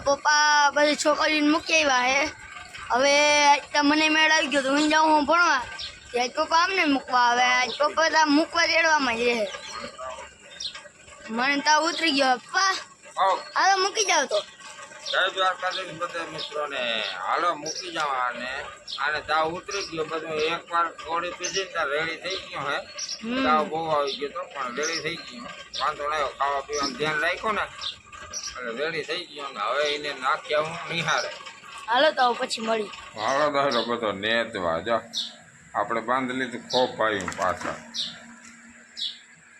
પપ્પા બધી છોકરીને મૂકી આવ્યા હે. હવે આજ તો મને મેળ આવી ગયો તો હું જાઉં હું ભણવા. આજ પપ્પા આમને મૂકવા આવે. આજ પપ્પા તો મૂકવા તેડવામાં જ રહે મને તાવ ઉતરી ગયો. પપ્પા હાલો મૂકી જાવ તો. જય દ્વારકાધીશ બધા મિત્રોને. હાલો મૂકી જાવ આને. આને તાવ ઉતરી ગયો. બધું એકવાર ગોળી પીધી ને રેડી થઈ ગયો હે. તાવ બહુ આવી ગયો તો પણ રેડી થઈ ગયો. વાંધો નહીં ખાવા પીવાનું ધ્યાન રાખ્યું ને. રેડી થઈ ગયો ને હવે એને નાખ્યા હું નિહારે હાલો તો પછી મળી. હાલો દાદો બધો નેતવા જો. આપણે બાંધી લીધું ખોપ ભાઈ પાછા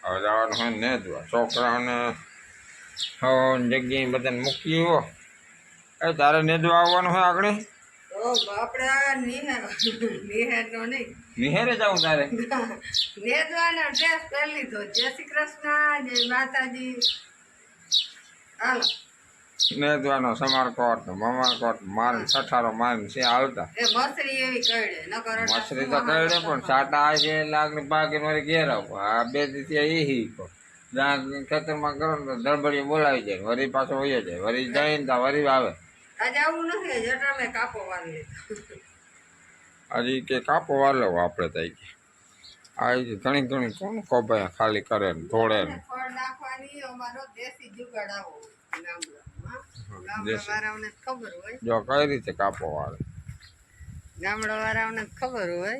હવે જવાનું હોય નેતવા છોકરાઓને જગ્યાએ બધાને મૂકી આવ્યો એ તારે નેદવા આવવાનું હોય આગળ? નિહાર જવું તારે? નેદવાનો ડ્રેસ પહેરી લીધો. જય શ્રી કૃષ્ણ જય માતાજી. નેદવાનો સમારકોટ મમારકોટ મારીને સઠારો મારીને છે હાલતા. મછરી તો કરડે પણ સાટા આવે છે લાગણી પાકે મારી ઘેર આવો. આ બે દિવસે એ શીખો જ્યાં ખેતરમાં કરો ને તો બોલાવી જાય વરી પાછો વયો જાય. વરી જાય ને ત્યાં વરી આવે આજે કે કાપો વાલો આપણે થઈ ગઈ આ ઘણી ઘણી કોણ ખોભાઈ ખાલી કરે ને ધોળે ને. જો કઈ રીતે કાપો વાળે? ગામડાવાળાઓને ખબર હોય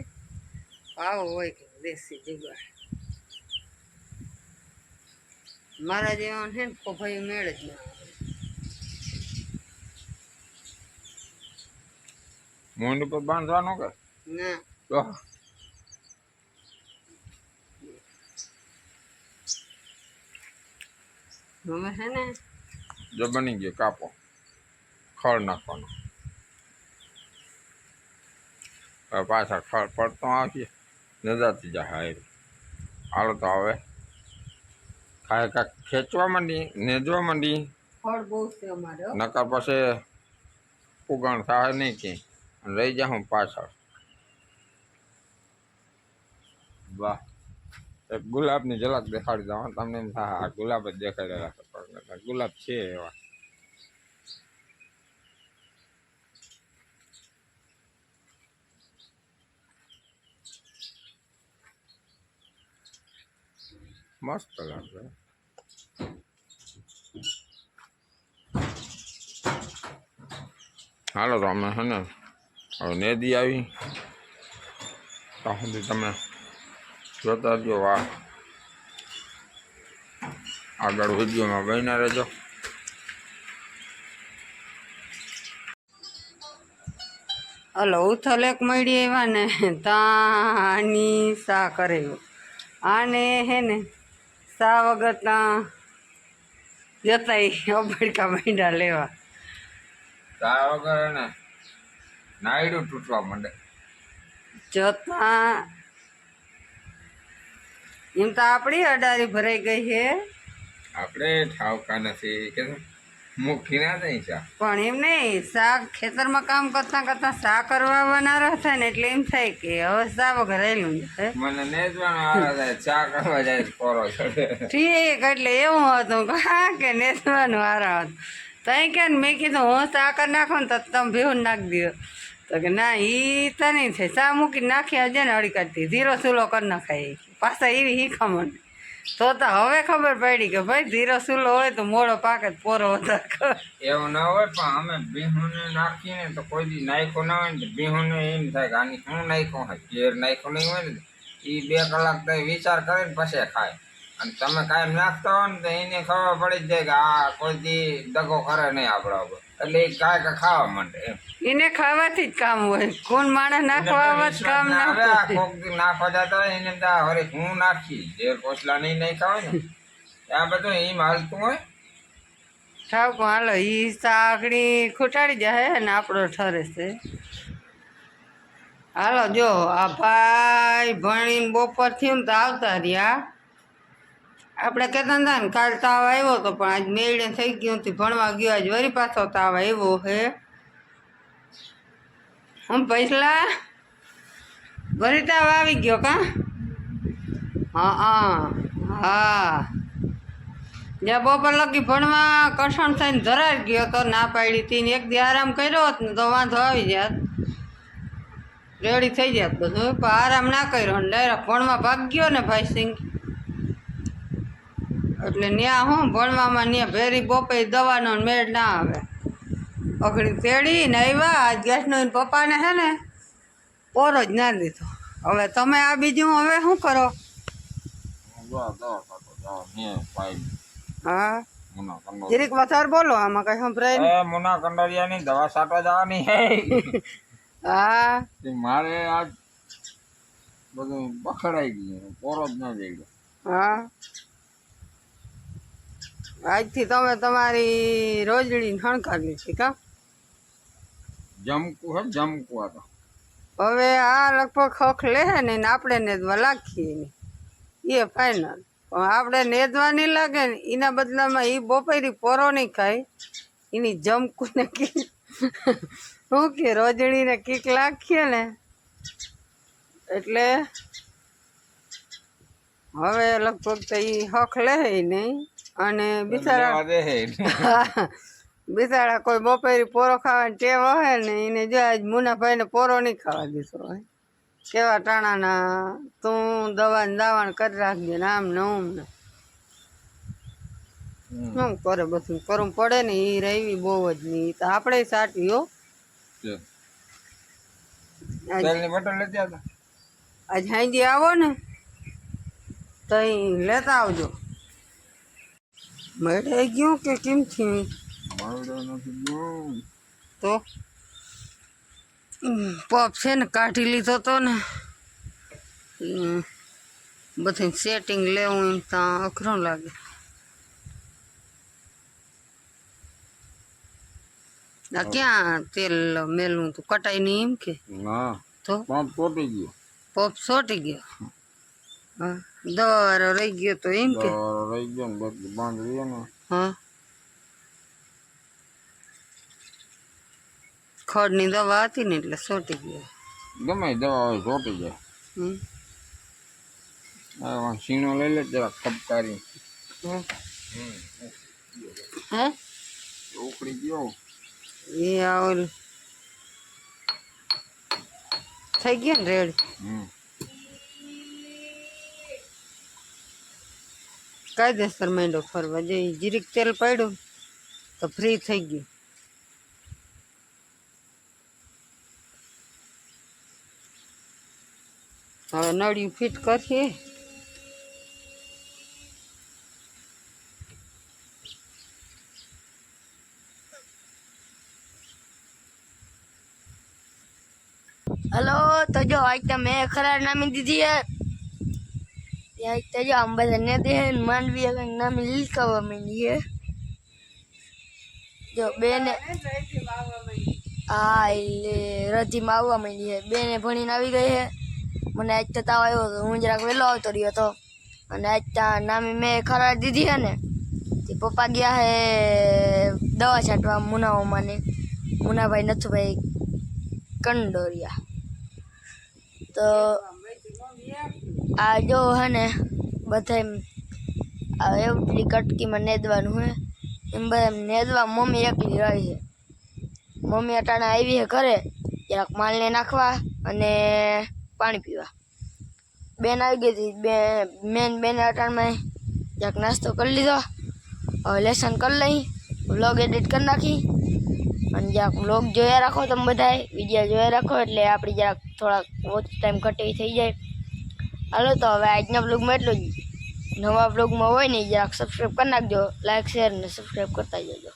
આવો હોય કે દેશી જુગાડ મારા જેવા છે ને કોભાઈ મેળ જ ના આવે. મૂંડ પર બાંધવાનું કે? ના. હવે છે ને? જો બની ગયો કાપો. ખળ નાખવાનો. પાછા ખળ પડતો આવશે નજાતી જાય હારી હાલો તો હવે ખાય કાંક ખેંચવા માંડી નેજવા માંડી. ફળ બહુ છે અમારે નકર પછી ઉગાણ થાય નહીં કે રહી જાઉં પાછળ. વાહ. એક ગુલાબની ઝલક દેખાડી દઉં તમને એમ થાય ગુલાબ જ દેખાઈ રહ્યા છે પણ ગુલાબ છે એવા. મસ્ત લાગે. હાલો તો અમે છે ને હવે નેદી આવી. ત્યાં સુધી તમે જોતા જો વાહ. આગળ વિડીયોમાં બનીને રહેજો. હલો ઉથલ એક મળી એવા ને? તાની સા કરે આને હે ને સા વગર ત્યાં જતા અબડકા માંડ્યા લેવા. સા વગર ને નાયડું તૂટવા માંડે. જતા એમ તો આપણી અડારી ભરાઈ ગઈ છે આપણે ઠાવકા નથી કે મુખી ના થઈ ચા પણ એમ નહીં શાક ખેતરમાં કામ કરતાં કરતાં શા કરવા આવવાના થાય ને એટલે એમ થાય કે હવે શા વગર રહેલું છે. મને નેજવાનો આવે જાય ચા કરવા જાય કોરો ઠીક એટલે એવું હતું કે હા કે નેસવાનું આરા હતું. તઈ કે મેં કીધું હું ચા કરી નાખું ને તો તમે ભેહું નાખી દો તો કે ના એ તો નહીં થાય. ચા મૂકી નાખી હજે ને અડી કાઢતી ધીરો ચૂલો કરી નાખાય પાછા એવી શીખામણ તો તો હવે ખબર પડી કે ભાઈ ધીરો સુલો હોય તો મોડો પાકે પોરો વધારે એવું ના હોય પણ અમે બિહુને નાખીને તો કોઈ દી નાખ્યો ના હોય ને બિહુને એમ થાય કે આની શું નાખ્યું હોય? ઘેર નાખ્યું નહીં હોય ને એ બે કલાક તો વિચાર કરે ને પછી ખાય. અને તમે કાંઈ નાખતા હોય ને તો એને ખબર પડી જ જાય કે આ કોઈ દી દગો કરે નહીં આપણા ઉપર એટલે એ કાંઈ કાંઈ ખાવા માંડે એને ખાવાથી જ કામ હોય. કોણ માણસ નાખવા જ કામ ના હવે આ કોક નાખવા જતા એને તો હરે હું નાખી જે કોસલા નહીં નહીં હોય ને. આ બધું એમ હાલતું હોય. ઠાક હાલો ઈ સાંકડી ખૂટાડી જાય ને આપણો ઠરે છે. હાલો જો આ ભાઈ ભણીને બપોર થયું ને તો આવતા રહ્યા. આપણે કહેતા હતા ને, કાલ તાવ આવ્યો હતો પણ આજ મેળે થઈ ગયું હતી ભણવા ગયો, આજ વરી પાછો તાવ આવ્યો હે. હમ પૈસલા વરી તાવ આવી ગયો કા? હા હા હા. જ્યાં બપોર લગી ભણવા કસણ થઈને ધરાઈ ગયો તો ના પાડી હતી એક દી આરામ કર્યો હોત ને તો વાંધો આવી જાત. રેડી થઈ જાત બધું, પણ આરામ ના કર્યો ને ડાયરેક્ટ ભણવા ભાગ ગયો ને ભાઈ સિંહ. એટલે ત્યાં હું ભણવામાં ત્યાં ભેરી બોપે દવાનો મેળ ના આવે. અઘડી તેડી ને આવ્યા આજ ગેસનો પપ્પાને હે ને પોરો જ ના દીધો. હવે તમે આ બીજું હવે શું કરો? હા? જરીક વધારે બોલો આમાં કઈ સંભળાય. એ મુના કંડરિયાની દવા છાંટવા જવાની હે. હા. મારે આજ બધું બખડાઈ ગયું પોરો જ ન જઈ ગયો હા. આજથી તમે તમારી રોજડી હણકારવી છે કા? જમકુ હે જમકું આ તો. હવે આ લગભગ હક લે ને ને આપણે નેદવા લાગીએ ને. એ ફાઇનલ પણ આપણે નેદવા નહીં લાગે ને એના બદલામાં એ બપોરી પોરો નહીં ખાય. એની જમકું ને કીક શું કે રોજડીને કીક લાગીએ ને. એટલે હવે લગભગ તો એ હક લે નહીં. અને બિચારા બિચારા કોઈ બપેરી પોરો ખાવાની ટેવ હોય ને એને જો આજ મુનાભાઈને પોરો નહીં ખાવા દીધો હોય. કેવા ટાણાના તું દવા દાવાણ કરી રાખજે ને આમ ને ઉમ ને. શું કરે બધું? કરવું પડે ને એ રહેવી બહુ જ નહીં તો આપણે સાટી હો. આજ હાંજી આવો ને તો લેતા આવજો. મળે ગયું કે કેમ થયું મળ્યો નથી ગયું તો હમ, પપ છે ને કાઢી લીધો તો ને હમ, બધું સેટિંગ લેવું એમ ત્યાં અઘરું લાગે આ ક્યાં તેલ મેલું તું કટાઈ નહીં એમ કે ના તો પંપ તૂટી ગયો પપ સોટી ગયો હા દવારો રહી ગયો તો એમ કે? દવારો રહી ગયો ને બધું બંધ રહ્યો ને. હા. ખડની દવા હતી ને એટલે સોટી ગયો. ગમે દવા હોય સોટી જાય. સીણો લઈ લે જરા ખપકારી. હે? ગયો. એ આ થઈ ગયો ને રેડ? હમ. કાયદેસર માંડો, ફરવા જે જીરીક તેલ પડ્યું, તો ફ્રી થઈ ગયું. હવે નળિયું ફિટ કરીએ. હલો, તો જો આજ તો મેં ખરા નામી દીધી હે દે ને માંડવી કંઈક નામ લીલકાવા માંડી હે જો બેને હા, એટલે રજીમાં આવવા માંડી છે બેને ભણીને આવી ગઈ છે મને આજ તો તાવ આવ્યો હતો હું જરાક વહેલો આવતો રહ્યો હતો અને આજ ત્યાં નામી મેં ખરાડ દીધી છે ને. તે પપ્પા ગયા હે દવા છાંટવા મુનાઓમાં ને. મુનાભાઈ નથુભાઈ કંડોરિયા. તો આ જો હે ને બધા એવડી કટકીમાં નેદવાનું હે. એમ બધા નેદવા મમ્મી એકલી રહી છે. મમ્મી અટાણે આવી છે ઘરે, જરાક માલને નાખવા અને પાણી પીવા. બેન આવી ગઈ હતી, બે, મેન બેન અટાણમાં જરાક નાસ્તો કરી લીધો. હવે લેસન કરી લઈ, વ્લોગ એડિટ કરી નાખી. અને જરાક વ્લોગ જોયા રાખો તમે બધાએ વીડિયો જોયા રાખો એટલે આપણી જરાક થોડાક વોચ ટાઈમ ઘટે થઈ જાય. હાલો તો હવે આજના બ્લોગમાં એટલું જ. નવા બ્લોગમાં હોય ને જરાક સબસ્ક્રાઈબ કરી નાખજો લાઈક શેર ને સબસ્ક્રાઈબ કરતા જજો.